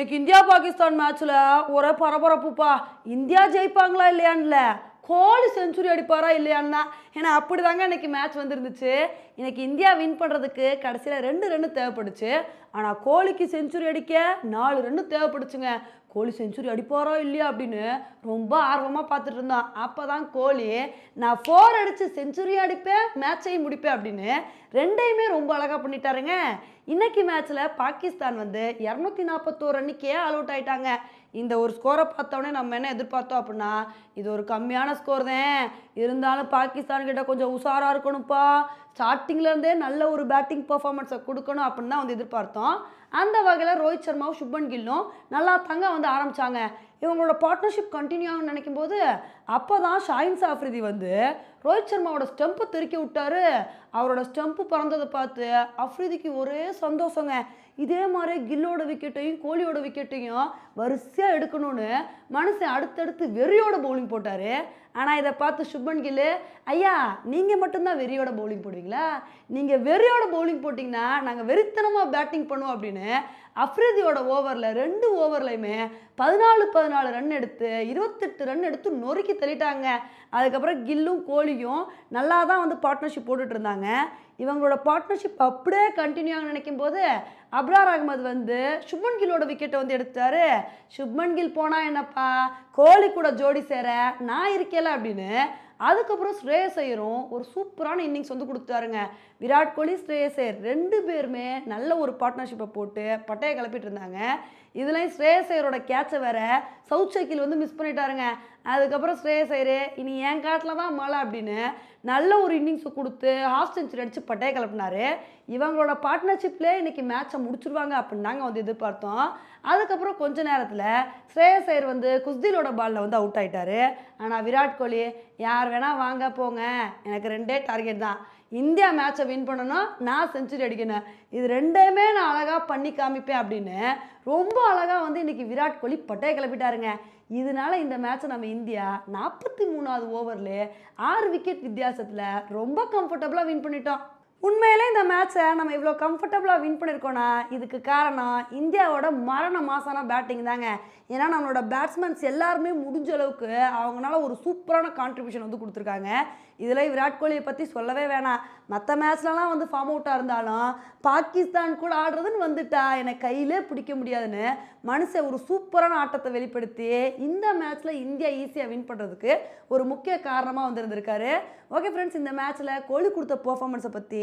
இன்னைக்கு இந்தியா பாகிஸ்தான் மேட்ச்ல ஒரே பரபரப்புப்பா. இந்தியா ஜெயிப்பாங்களா இல்லையான்ல? கோலி செஞ்சுரி அடிப்பாரா இல்லையான்னா? ஏன்னா அப்படி தாங்க இன்னைக்கு மேட்ச் வந்துருந்துச்சு. இன்னைக்கு இந்தியா வின் பண்ணுறதுக்கு கடைசியில் ரெண்டு ரன்னு தேவைப்படுச்சு. ஆனால் கோலிக்கு செஞ்சுரி அடிக்க நாலு ரன்னு தேவைப்படுச்சுங்க. கோலி செஞ்சுரி அடிப்பாரா இல்லையா அப்படின்னு ரொம்ப ஆர்வமாக பார்த்துட்டு இருந்தான். அப்போ தான் கோலி நான் ஃபோர் அடித்து செஞ்சுரி அடிப்பேன் மேட்சையும் முடிப்பேன் அப்படின்னு ரெண்டையுமே ரொம்ப அழகாக பண்ணிட்டாருங்க. இன்னைக்கு மேட்ச்சில் பாகிஸ்தான் வந்து இரநூத்தி நாற்பத்தோரு ரன்னுக்கே ஆல் அவுட் ஆயிட்டாங்க. இந்த ஒரு ஸ்கோரை பார்த்தோன்னே நம்ம என்ன எதிர்பார்த்தோம் அப்படின்னா இது ஒரு கம்மியான ஸ்கோர் தான். இருந்தாலும் பாகிஸ்தான் கிட்ட கொஞ்சம் உஷாராக இருக்கணும்ப்பா. ஸ்டார்டிங்லேருந்தே நல்ல ஒரு பேட்டிங் பர்ஃபார்மன்ஸை கொடுக்கணும் அப்படின்னு தான் வந்து எதிர்பார்த்தோம். அந்த வகையில் ரோஹித் சர்மாவும் சுப்மன் கில்லும் நல்லா தாங்க வந்து ஆரம்பித்தாங்க இவங்களோட பார்ட்னர்ஷிப் கண்டினியூ ஆகும்னு நினைக்கும் போது அப்போ தான் ஷாஹின் சாஃப்ரிதி வந்து ரோஹித் சர்மாவோட ஸ்டெம்பை திருக்கி விட்டாரு. அவரோட ஸ்டெம்பு பறந்ததை பார்த்து அஃப்ரிதிக்கு ஒரே சந்தோஷங்க. இதே மாதிரி கில்லோட விக்கெட்டையும் கோலியோட விக்கெட்டையும் வரிசையாக எடுக்கணும்னு மனுஷன் அடுத்தடுத்து வெறியோட பவுலிங் போட்டார். ஆனால் இதை பார்த்து சுப்மன் கில்லு ஐயா நீங்கள் மட்டும்தான் வெறியோட பவுலிங் போடுவீங்களா? நீங்கள் வெறியோட பவுலிங் போட்டிங்கன்னா நாங்கள் வெறித்தனமாக பேட்டிங் பண்ணுவோம் அப்படின்னு அஃப்ரிதியோட ஓவரில் ரெண்டு ஓவர்லையுமே பதினாலு பதினாலு ரன் எடுத்து இருபத்தெட்டு ரன் எடுத்து நொறுக்கி தள்ளிட்டாங்க. அதுக்கப்புறம் கில்லும் கோலியும் நல்லா தான் வந்து பார்ட்னர்ஷிப் போட்டுட்டு இருந்தாங்க. இவங்களோட பார்ட்னர்ஷிப் அப்படியே கண்டினியூ ஆக நினைக்கும் போது அப்ரார் அகமது வந்து சுப்மன் கில்லோட விக்கெட்டை வந்து எடுத்தாரு சுப்மன் கில் போனால் என்னப்பா? கோலி கூட ஜோடி சேர நான் இருக்கேல அப்படின்னு அதுக்கப்புறம் ஸ்ரேயஸ் ஐயரும் ஒரு சூப்பரான இன்னிங்ஸ் வந்து கொடுத்தாருங்க விராட் கோலி ஸ்ரேயஸ் ஐயர் ரெண்டு பேருமே நல்ல ஒரு பார்ட்னர்ஷிப்பை போட்டு பட்டையை கிளப்பிட்டு இருந்தாங்க. இதுலேயும் ஸ்ரேயஸ் ஐயரோட கேட்சை வேற சவுத் சைக்கிள் வந்து மிஸ் பண்ணிட்டாருங்க. அதுக்கப்புறம் ஸ்ரேயஸ் ஐயரு இனி என் காட்டில் தான் மழை அப்படின்னு நல்ல ஒரு இன்னிங்ஸை கொடுத்து ஹாஃப் செஞ்சுரி அடித்து பட்டையை கிளப்பினாரு. இவங்களோட பார்ட்னர்ஷிப்லேயே இன்னைக்கு மேட்சை முடிச்சிருவாங்க அப்படின்னு நாங்கள் வந்து எதிர்பார்த்தோம். அதுக்கப்புறம் கொஞ்ச நேரத்தில் ஸ்ரேயஸ் ஐயர் வந்து குஸ்திலோட பாலில் வந்து அவுட் ஆயிட்டாரு. ஆனால் விராட் கோலி யார் வேணால் வாங்க போங்க. எனக்கு ரெண்டே டார்கெட் தான். இந்தியா மேட்சை வின் பண்ணணும் நான் செஞ்சுரி அடிக்கணும். இது ரெண்டையுமே நான் அழகாக பண்ணி காமிப்பேன் அப்படின்னு ரொம்ப அழகாக வந்து இன்னைக்கு விராட் கோலி பட்டையை கிளப்பிட்டாருங்க. இதனால இந்த மேட்சை நம்ம இந்தியா நாற்பத்தி மூணாவது ஓவரில் ஆறு விக்கெட் வித்தியாசத்தில் ரொம்ப கம்ஃபர்டபுளாக வின் பண்ணிட்டோம். உண்மையிலே இந்த மேட்ச்சை நம்ம இவ்வளோ கம்ஃபர்டபுளாக வின் பண்ணியிருக்கோன்னா இதுக்கு காரணம் இந்தியாவோட மரண மாசான பேட்டிங் தாங்க. ஏன்னா நம்மளோட பேட்ஸ்மேன்ஸ் எல்லாருமே முடிஞ்ச அளவுக்கு அவங்களால ஒரு சூப்பரான கான்ட்ரிபியூஷன் வந்து கொடுத்துருக்காங்க. இதில் விராட் கோலியை பற்றி சொல்லவே வேணாம். மற்ற மேட்ச்லலாம் வந்து ஃபார்ம் அவுட்டாக இருந்தாலும் பாகிஸ்தான் கூட ஆடுறதுன்னு வந்துட்டா எனக்கு கையிலே பிடிக்க முடியாதுன்னு மனுஷன் ஒரு சூப்பரான ஆட்டத்தை வெளிப்படுத்தி இந்த மேட்ச்சில் இந்தியா ஈஸியாக வின் பண்ணுறதுக்கு ஒரு முக்கிய காரணமாக வந்திருந்திருக்காரு. ஓகே ஃப்ரெண்ட்ஸ் இந்த மேட்ச்சில் கோலி கொடுத்த பர்ஃபார்மன்ஸை பற்றி